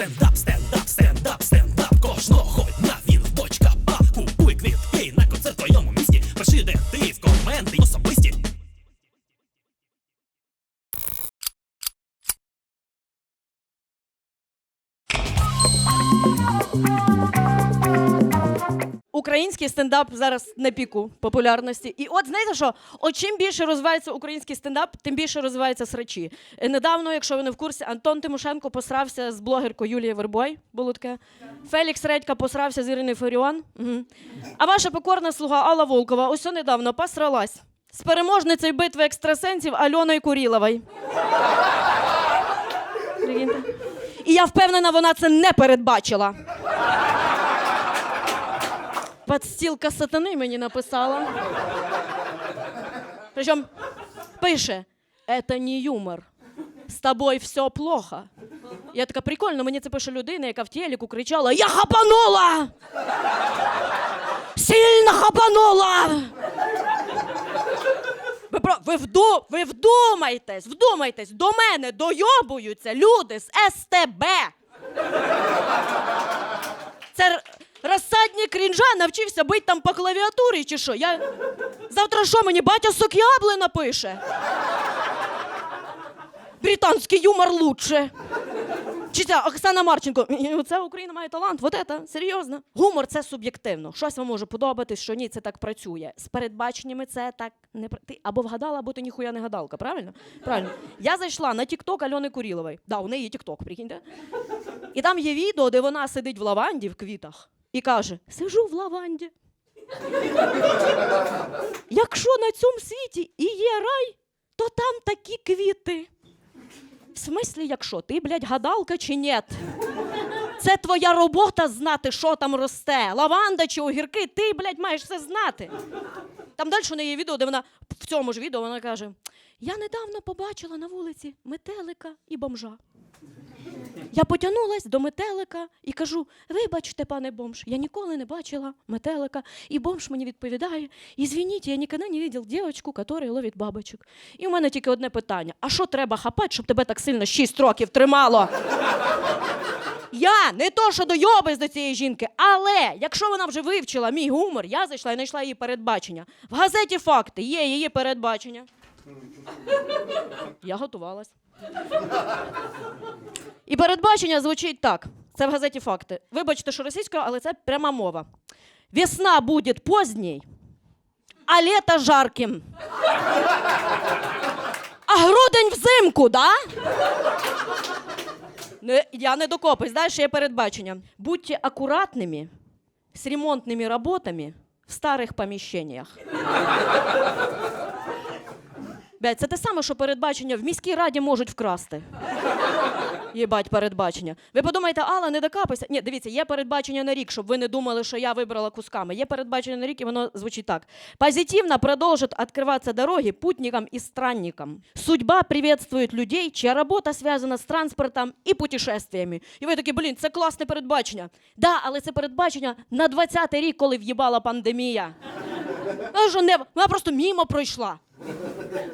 Стендап, стендап, стендап, стендап. Кожного Український стендап зараз на піку популярності. І от знаєте що? От чим більше розвивається український стендап, тим більше розвиваються срачі. Е, Недавно, якщо ви не в курсі, Антон Тимошенко посрався з блогеркою Юлією Вербой. Було таке. Фелікс Редька посрався з Іриною Фаріон. Угу. А ваша покорна слуга Алла Волкова ось недавно посралась з переможницею битви екстрасенсів Альоною Куріловою. І я впевнена, вона це не передбачила. Подстилка сатани мені написала. Причому пише: это не юмор. З тобою все плохо. Я така прикольно, мені це пише людина, яка в телеку кричала: Я хапанула! Сильно хапанула! Ви, про, ви, вду, ви вдумайтесь, вдумайтесь, до мене дойобуються люди з СТБ. Це розсадник крінжа навчився бити там по клавіатурі чи що? Я... Завтра що мені батя Сок'ябли напише? Британський юмор лучше. Чи ця Оксана Марченко? Це Україна має талант. Вот это, серйозно. Гумор це суб'єктивно. Щось вам може подобатись, що ні, це так працює. З передбаченнями це так не ти або вгадала, або ти ніхуя не гадалка, правильно? Правильно. Я зайшла на Тікток Альони Курілової. Да, у неї є Тікток, прикиньте. І там є відео, де вона сидить в лаванді в квітах і каже: Сижу в лаванді. Якщо на цьому світі і є рай, то там такі квіти. В смислі, якщо ти, блядь, гадалка чи ні? Це твоя робота знати, що там росте. Лаванда чи огірки, ти, блядь, маєш це знати. Там далі у неї відео, де вона в цьому ж відео вона каже: Я недавно побачила на вулиці метелика і бомжа. Я потягнулась до метелика і кажу: вибачте, пане бомж, я ніколи не бачила метелика. І бомж мені відповідає: Ізвініть, я ніколи не бачив дівчинку, яка ловить бабочок. І у мене тільки одне питання: а що треба хапати, щоб тебе так сильно 6 років тримало? Я не то, що дойобись до цієї жінки, але якщо вона вже вивчила мій гумор, я зайшла і знайшла її передбачення. В газеті факти є її передбачення. Я готувалась. І передбачення звучить так: це в газеті факти. Вибачте, що російською, але це пряма мова. Весна буде поздній, а лето жарким. А грудень взимку, да? Не, я не докопаюсь, далі є передбачення. Будьте акуратними з ремонтними роботами в старих поміщеннях. Блядь, це те саме, що передбачення в міській раді можуть вкрасти. Єбать, передбачення. Ви подумаєте, Алла, не докапайся. Ні, дивіться, є передбачення на рік, щоб ви не думали, що я вибрала кусками. Є передбачення на рік, і воно звучить так. Позитивно продолжат открываться дороги путникам и странникам. Судьба приветствует людей, чья работа связана з транспортом і путешествиями. І ви такі, блін, це класне передбачення. Да, але це передбачення на 20-й рік, коли в'їбала пандемія. Вона просто мімо пройшла.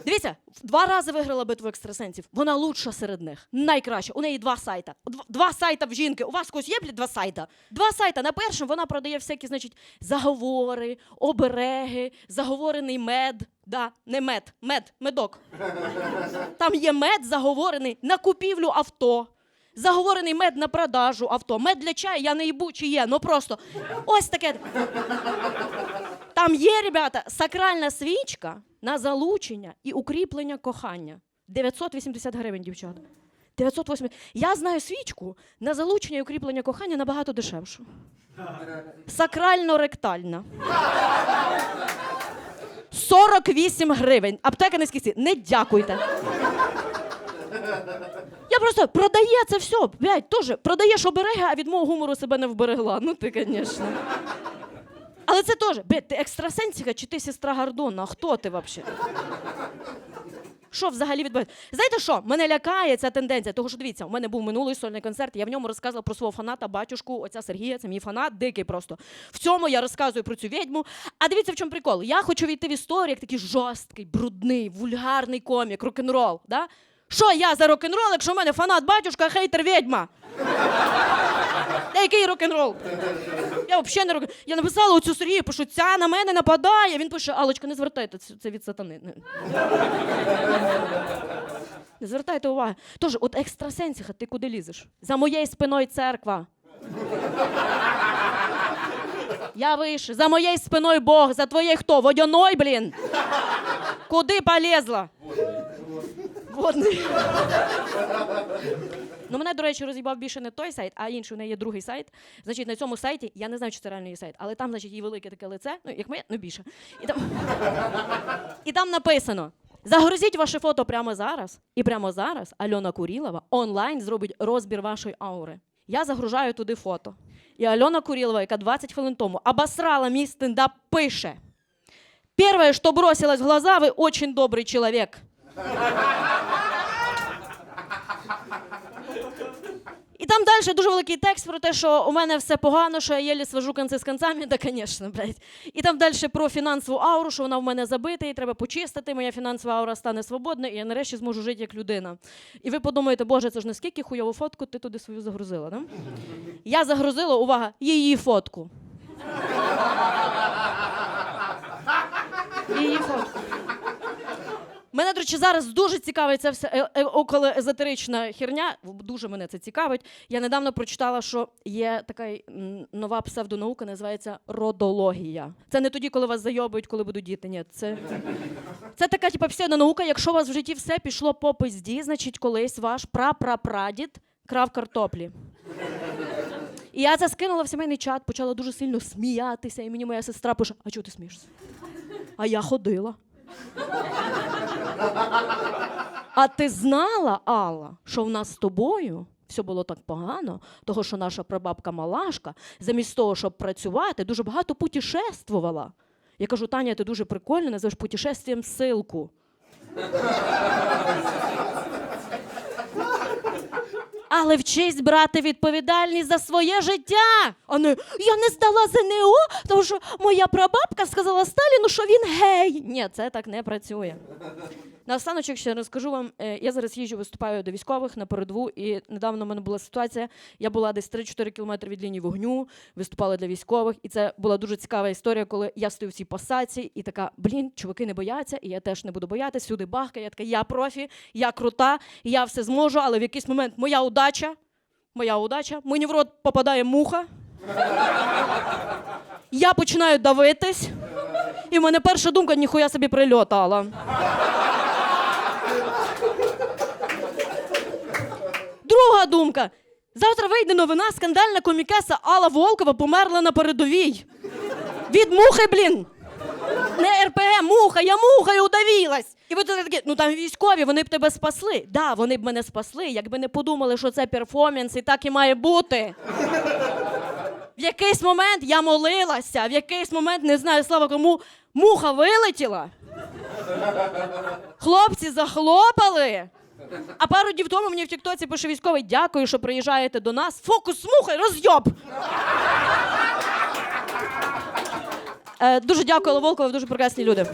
Дивіться, два рази виграла битву екстрасенсів. Вона лучша серед них. Найкраща. У неї два сайта. Дв- Два сайта в жінки. У вас когось є блядь, два сайта? Два сайта. На першому вона продає всякі, значить, заговори, обереги, заговорений мед. Да, не мед, мед, медок. Там є мед заговорений на купівлю авто. Заговорений мед на продажу авто. Мед для чаю я не їбу, чи є. Ну просто ось таке. Там є, ребята, сакральна свічка на залучення і укріплення кохання. 980 гривень, дівчата. 980. Я знаю свічку на залучення і укріплення кохання набагато дешевшу. Сакрально-ректальна. 48 гривень. Аптека низьких цін. Не дякуйте. Я просто продає це все. Блядь, теж продаєш обереги, а від мого гумору себе не вберегла. Ну ти, звісно. Але це теж, блядь, ти екстрасенсіка чи ти сестра Гордона? Хто ти взагалі? Що взагалі відбувається? Знаєте що? Мене лякає ця тенденція, тому що дивіться, у мене був минулий сольний концерт, я в ньому розказувала про свого фаната, батюшку, отця Сергія, це мій фанат, дикий просто. В цьому я розказую про цю відьму. А дивіться, в чому прикол. Я хочу війти в історію як такий жорсткий, брудний, вульгарний комік, рок-н-рол. Да? Що я за рок-н-рол, якщо в мене фанат батюшка, хейтер відьма? Та який рок-н-рол? Я взагалі не рок Я написала оцю Сергію, пишу, ця на мене нападає. Він пише, Алочка, не звертайте, це, від сатани. Не. Не звертайте уваги. Тож, от екстрасенсіха, ти куди лізеш? За моєю спиною церква. Я вище. За моєю спиною Бог, за твоєю хто? Водяной, блін. Куди полезла? Водний. Ну, мене, до речі, роз'їбав більше не той сайт, а інший. У неї є другий сайт. Значить, на цьому сайті, я не знаю, чи це реальний її сайт, але там, значить, її велике таке лице, ну, як моє, ну більше. І там, і там написано: загрузіть ваше фото прямо зараз, і прямо зараз Альона Курілова онлайн зробить розбір вашої аури. Я загружаю туди фото. І Альона Курілова, яка 20 хвилин тому обосрала мій стендап, пише. Первое, что бросилось в глаза, вы очень добрый человек. І там далі дуже великий текст про те, що у мене все погано, що я єлі свожу конці з концами, да, звісно, блядь. І там далі про фінансову ауру, що вона в мене забита, і треба почистити, моя фінансова аура стане свободною, і я нарешті зможу жити як людина. І ви подумаєте, боже, це ж наскільки хуйову фотку ти туди свою загрузила, да? Я загрузила, увага, її фотку. Її фотку. Мене, до речі, зараз дуже цікавить ця вся е- е- околоезотерична херня. Дуже мене це цікавить. Я недавно прочитала, що є така нова псевдонаука, називається родологія. Це не тоді, коли вас зайобують, коли будуть діти. Ні, це, це така типу, псевдонаука. Якщо у вас в житті все пішло по пизді, значить колись ваш прапрапрадід крав картоплі. І я це скинула в сімейний чат, почала дуже сильно сміятися, і мені моя сестра пише: А чого ти смієшся? А я ходила. А ти знала, Алла, що в нас з тобою все було так погано, того що наша прабабка Малашка, замість того, щоб працювати, дуже багато путешествувала. Я кажу, Таня, ти дуже прикольна, називаєш путешествієм силку. Але вчись брати відповідальність за своє життя. А не я не здала ЗНО, тому що моя прабабка сказала Сталіну, що він гей. Ні, це так не працює. Наостаночок ще розкажу вам. е, Я зараз їжджу, виступаю до військових на передову, і недавно в мене була ситуація. Я була десь 3-4 кілометри від лінії вогню, виступала для військових, і це була дуже цікава історія, коли я стою в цій посадці і така: блін, чуваки не бояться, і я теж не буду боятися. Всюди бахка. Я така, я профі, я крута, я все зможу, але в якийсь момент моя удача, моя удача, мені в рот попадає муха. Я починаю давитись, і в мене перша думка ніхуя собі прильотала. Друга думка. Завтра вийде новина, скандальна комікеса Алла Волкова померла на передовій. Від мухи, блін. Не РПГ, муха, я мухою удавілась. І ви такі, ну там військові, вони б тебе спасли. Да, вони б мене спасли, якби не подумали, що це перформанс і так і має бути. В якийсь момент я молилася, в якийсь момент, не знаю, слава кому, муха вилетіла. Хлопці захлопали. А пару днів тому мені в Тіктоці пише військовий: дякую, що приїжджаєте до нас. Фокус смухай, розйоб! Е, дуже дякую, ви дуже прекрасні люди.